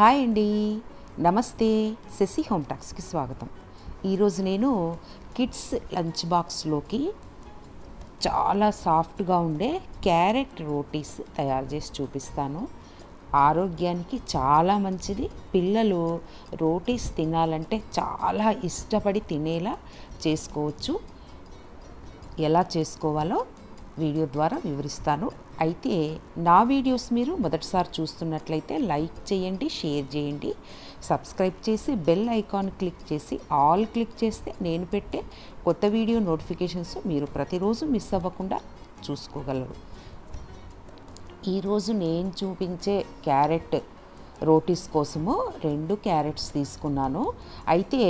Hi అండి. నమస్తే. Shashi home టాక్స్కి స్వాగతం. ఈరోజు నేను కిడ్స్ లంచ్ బాక్స్లోకి చాలా సాఫ్ట్గా ఉండే క్యారెట్ రోటీస్ తయారు చేసి చూపిస్తాను. ఆరోగ్యానికి చాలా మంచిది. పిల్లలు రోటీస్ తినాలంటే చాలా ఇష్టపడి తినేలా చేసుకోవచ్చు. ఎలా చేసుకోవాలో వీడియో ద్వారా వివరిస్తాను. అయితే నా వీడియోస్ మీరు మొదటిసారి చూస్తున్నట్లయితే లైక్ చేయండి షేర్ చేయండి. సబ్స్క్రైబ్ చేసి బెల్ ఐకాన్ క్లిక్ చేసి ఆల్ క్లిక్ చేస్తే నేను పెట్టే కొత్త వీడియో నోటిఫికేషన్స్ మీరు ప్రతిరోజు మిస్ అవ్వకుండా చూసుకోగలరు. ఈరోజు నేను చూపించే క్యారెట్ రోటీస్ కోసము రెండు క్యారెట్స్ తీసుకున్నాను. అయితే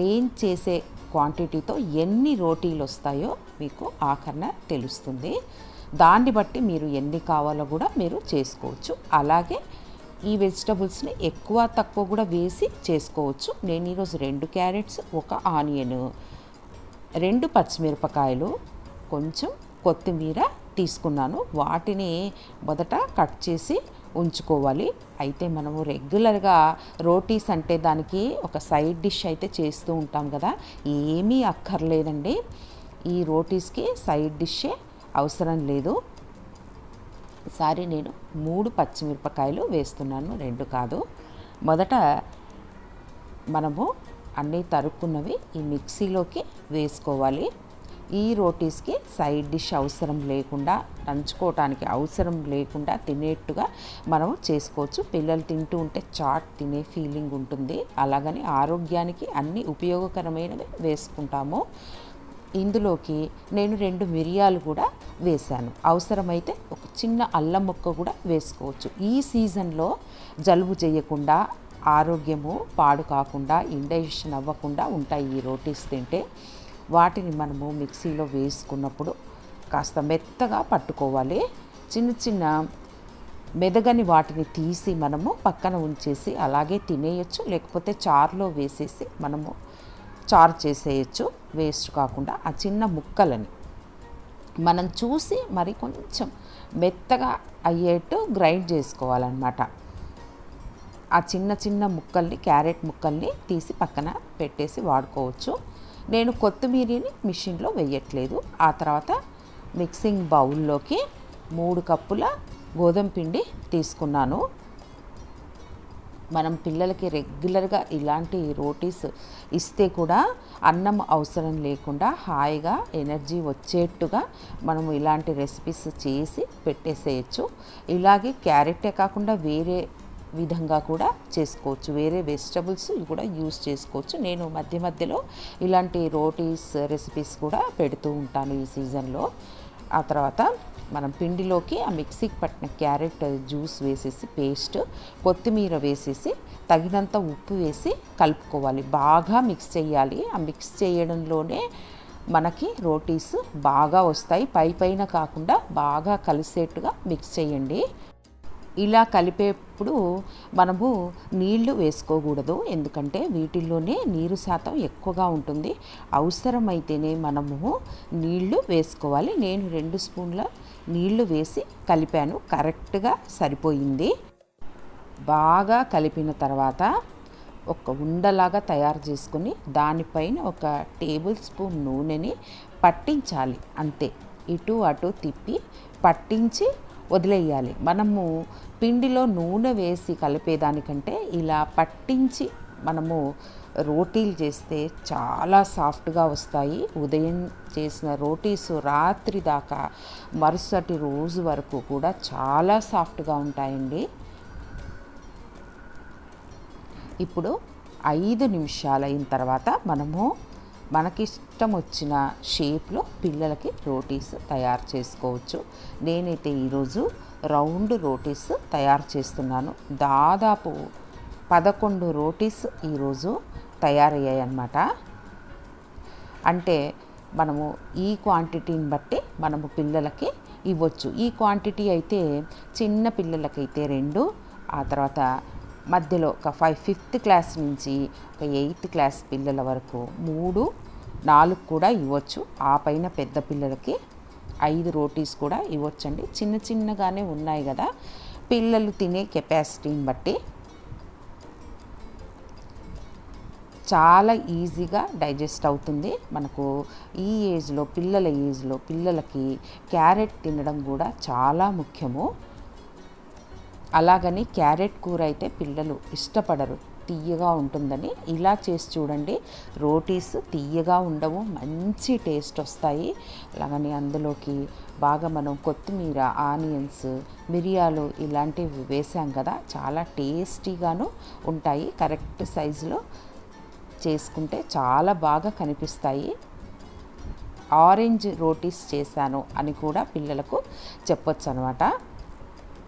నేను చేసే క్వాంటిటీతో ఎన్ని రోటీలు వస్తాయో మీకు ఆఖరణ తెలుస్తుంది. దాన్ని బట్టి మీరు ఎన్ని కావాలో కూడా మీరు చేసుకోవచ్చు. అలాగే ఈ వెజిటబుల్స్ని ఎక్కువ తక్కువ కూడా వేసి చేసుకోవచ్చు. నేను ఈరోజు రెండు క్యారెట్స్ ఒక ఆనియన్ రెండు పచ్చిమిరపకాయలు కొంచెం కొత్తిమీర తీసుకున్నాను. వాటిని మొదట కట్ చేసి ఉంచుకోవాలి. అయితే మనము రెగ్యులర్గా రోటీస్ అంటే దానికి ఒక సైడ్ డిష్ అయితే చేస్తూ ఉంటాం కదా. ఏమీ అక్కర్లేదండి. ఈ రోటీస్కి సైడ్ డిషే అవసరం లేదు. సారీ నేను మూడు పచ్చిమిరపకాయలు వేస్తున్నాను రెండు కాదు. మొదట మనము అన్నీ తరుక్కున్నవి ఈ మిక్సీలోకి వేసుకోవాలి. ఈ రోటీస్కి సైడ్ డిష్ అవసరం లేకుండా నంచుకోవటానికి అవసరం లేకుండా తినేట్టుగా మనం చేసుకోవచ్చు. పిల్లలు తింటూ ఉంటే చాట్ తినే ఫీలింగ్ ఉంటుంది. అలాగని ఆరోగ్యానికి అన్ని ఉపయోగకరమైనవి వేసుకుంటాము. ఇందులోకి నేను రెండు మిరియాలు కూడా వేశాను. అవసరమైతే ఒక చిన్న అల్లం ముక్క కూడా వేసుకోవచ్చు. ఈ సీజన్లో జలుబు చేయకుండా ఆరోగ్యము పాడు కాకుండా ఇండైజెషన్ అవ్వకుండా ఉంటాయి ఈ రోటీస్ తింటే. వాటిని మనము మిక్సీలో వేసుకున్నప్పుడు కాస్త మెత్తగా పట్టుకోవాలి. చిన్న చిన్న మెదగని వాటిని తీసి మనము పక్కన ఉంచేసి అలాగే తినేయచ్చు. లేకపోతే చారులో వేసేసి మనము చారు చేసేయచ్చు వేస్ట్ కాకుండా ఆ చిన్న ముక్కలని. మనం చూసి మరి కొంచెం మెత్తగా అయ్యేట్టు గ్రైండ్ చేసుకోవాలన్నమాట. ఆ చిన్న చిన్న ముక్కల్ని క్యారెట్ ముక్కల్ని తీసి పక్కన పెట్టేసి వాడుకోవచ్చు. నేను కొత్తిమీరని మిషన్లో వేయట్లేదు. ఆ తర్వాత మిక్సింగ్ బౌల్లోకి మూడు కప్పుల గోధుమ పిండి తీసుకున్నాను. మనం పిల్లలకి రెగ్యులర్గా ఇలాంటి రోటీస్ ఇస్తే కూడా అన్నం అవసరం లేకుండా హాయిగా ఎనర్జీ వచ్చేట్టుగా మనం ఇలాంటి రెసిపీస్ చేసి పెట్టేసేయచ్చు. ఇలాగే క్యారెటే కాకుండా వేరే విధంగా కూడా చేసుకోవచ్చు. వేరే వెజిటబుల్స్ కూడా యూస్ చేసుకోవచ్చు. నేను మధ్య మధ్యలో ఇలాంటి రోటీస్ రెసిపీస్ కూడా పెడుతూ ఉంటాను ఈ సీజన్లో. ఆ తర్వాత మనం పిండిలోకి ఆ మిక్సీకి పట్టిన క్యారెట్ జ్యూస్ వేసేసి పేస్ట్ కొత్తిమీర వేసేసి తగినంత ఉప్పు వేసి కలుపుకోవాలి. బాగా మిక్స్ చేయాలి. ఆ మిక్స్ చేయడంలోనే మనకి రోటీస్ బాగా వస్తాయి. పై పైన కాకుండా బాగా కలిసేట్టుగా మిక్స్ చేయండి. ఇలా కలిపేప్పుడు మనము నీళ్ళు వేసుకోకూడదు. ఎందుకంటే వీటిల్లోనే నీరు శాతం ఎక్కువగా ఉంటుంది. అవసరమైతేనే మనము నీళ్ళు వేసుకోవాలి. నేను రెండు స్పూన్ల నీళ్ళు వేసి కలిపాను. కరెక్ట్గా సరిపోయింది. బాగా కలిపిన తర్వాత ఒక ఉండలాగా తయారు చేసుకుని దానిపైన ఒక టేబుల్ స్పూన్ నూనెని పట్టించాలి. అంతే. ఇటు అటు తిప్పి పట్టించి వదిలేయాలి. మనము పిండిలో నూనె వేసి కలిపేదానికంటే ఇలా పట్టించి మనము రోటీలు చేస్తే చాలా సాఫ్ట్గా వస్తాయి. ఉదయం చేసిన రోటీస్ రాత్రి దాకా మరుసటి రోజు వరకు కూడా చాలా సాఫ్ట్గా ఉంటాయండి. ఇప్పుడు ఐదు నిమిషాలు అయిన తర్వాత మనము మనకిష్టం వచ్చిన షేప్లో పిల్లలకి రోటీస్ తయారు చేసుకోవచ్చు. నేనైతే ఈరోజు రౌండ్ రోటీస్ తయారు చేస్తున్నాను. దాదాపు పదకొండు రోటీస్ ఈరోజు తయారయ్యాయి అన్నమాట అంటే మనము ఈ క్వాంటిటీని బట్టి మనము పిల్లలకి ఇవ్వచ్చు. ఈ క్వాంటిటీ అయితే చిన్న పిల్లలకైతే రెండు ఆ తర్వాత మధ్యలో ఒక ఫైవ్ ఫిఫ్త్ క్లాస్ నుంచి ఒక ఎయిత్ క్లాస్ పిల్లల వరకు మూడు నాలుగు కూడా ఇవ్వచ్చు. ఆ పైన పెద్ద పిల్లలకి ఐదు రోటీస్ కూడా ఇవ్వచ్చండి. చిన్న చిన్నగానే ఉన్నాయి కదా. పిల్లలు తినే కెపాసిటీని బట్టి చాలా ఈజీగా డైజెస్ట్ అవుతుంది. మనకు ఈ ఏజ్లో పిల్లల ఏజ్లో పిల్లలకి క్యారెట్ తినడం కూడా చాలా ముఖ్యము. అలాగని క్యారెట్ కూర అయితే పిల్లలు ఇష్టపడరు. తీయగా ఉంటుందని ఇలా చేసి చూడండి. రోటీస్ తీయగా ఉండవు మంచి టేస్ట్ వస్తాయి. అలాగని అందులోకి బాగా మనం కొత్తిమీర ఆనియన్స్ మిరియాలు ఇలాంటివి వేసాం కదా చాలా టేస్టీగాను ఉంటాయి. కరెక్ట్ సైజులో చేసుకుంటే చాలా బాగా కనిపిస్తాయి. ఆరెంజ్ రోటీస్ చేశాను అని కూడా పిల్లలకు చెప్పొచ్చు అనమాట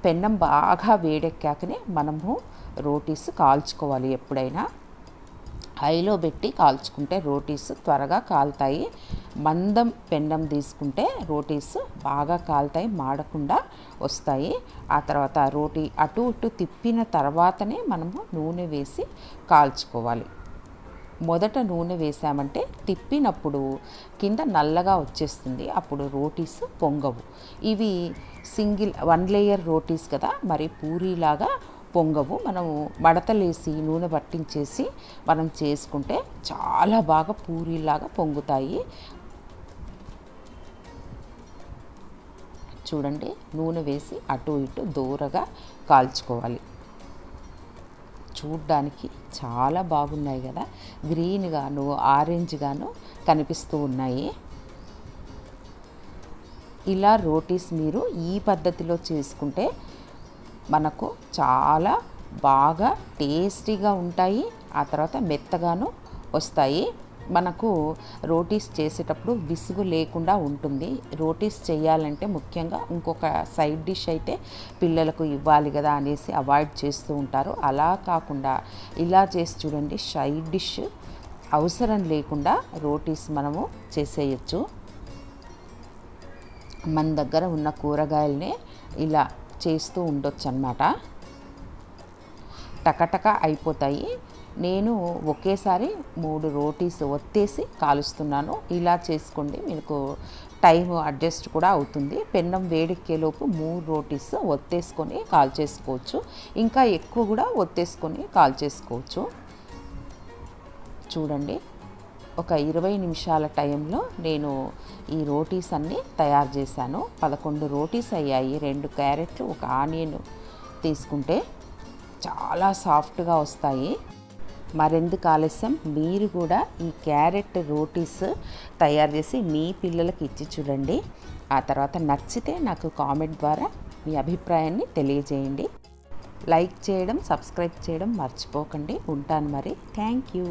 పెన్నం బాగా వేడెక్కాకనే మనము రోటీస్ కాల్చుకోవాలి ఎప్పుడైనా. హైలో పెట్టి కాల్చుకుంటే రోటీస్ త్వరగా కాలుతాయి. మందం పెన్నం తీసుకుంటే రోటీస్ బాగా కాలుతాయి మాడకుండా వస్తాయి. ఆ తర్వాత రోటీ అటు ఇటు తిప్పిన తర్వాతనే మనము నూనె వేసి కాల్చుకోవాలి. మొదట నూనె వేసామంటే తిప్పినప్పుడు కింద నల్లగా వచ్చేస్తుంది. అప్పుడు రోటీస్ పొంగవు. ఇవి సింగిల్ వన్ లేయర్ రోటీస్ కదా మరి పూరీలాగా పొంగవు. మనము మడతలేసి నూనె పట్టించేసి మనం చేసుకుంటే చాలా బాగా పూరీలాగా పొంగుతాయి. చూడండి నూనె వేసి అటు ఇటు దూరగా కాల్చుకోవాలి. చూడ్డానికి చాలా బాగున్నాయి కదా. గ్రీన్ గాను ఆరెంజ్ గాను కనిపిస్తూ ఉన్నాయి. ఇలా రోటీస్ మీరు ఈ పద్ధతిలో చేసుకుంటే మనకు చాలా బాగా టేస్టీగా ఉంటాయి. ఆ తర్వాత మెత్తగాను వస్తాయి. మనకు రోటీస్ చేసేటప్పుడు విసుగు లేకుండా ఉంటుంది. రోటీస్ చేయాలంటే ముఖ్యంగా ఇంకొక సైడ్ డిష్ అయితే పిల్లలకు ఇవ్వాలి కదా అనేసి అవాయిడ్ చేస్తూ ఉంటారు. అలా కాకుండా ఇలా చేసి చూడండి సైడ్ డిష్ అవసరం లేకుండా రోటీస్ మనము చేసేయచ్చు. మన దగ్గర ఉన్న కూరగాయలనే ఇలా చేస్తూ ఉండొచ్చు అన్నమాట టకటక అయిపోతాయి. నేను ఒకేసారి మూడు రోటీస్ ఒత్తేసి కాలుస్తున్నాను. ఇలా చేసుకోండి. మీకు టైం అడ్జస్ట్ కూడా అవుతుంది. పెన్నం వేడెక్కేలోపు మూడు రోటీస్ ఒత్తేసుకొని కాల్ చేసుకోవచ్చు. ఇంకా ఎక్కువ కూడా ఒత్తేసుకొని కాల్ చేసుకోవచ్చు. చూడండి. ఒక ఇరవై నిమిషాల టైంలో నేను ఈ రోటీస్ అన్నీ తయారు చేశాను. పదకొండు రోటీస్ అయ్యాయి. రెండు క్యారెట్లు ఒక ఆనియన్ తీసుకుంటే చాలా సాఫ్ట్గా వస్తాయి. మరెందుకు ఆలస్యం? మీరు కూడా ఈ క్యారెట్ రోటీస్ తయారు చేసి మీ పిల్లలకి ఇచ్చి చూడండి. ఆ తర్వాత నచ్చితే నాకు కామెంట్ ద్వారా మీ అభిప్రాయాన్ని తెలియజేయండి. లైక్ చేయడం సబ్స్క్రైబ్ చేయడం మర్చిపోకండి. ఉంటాను మరి. Thank you.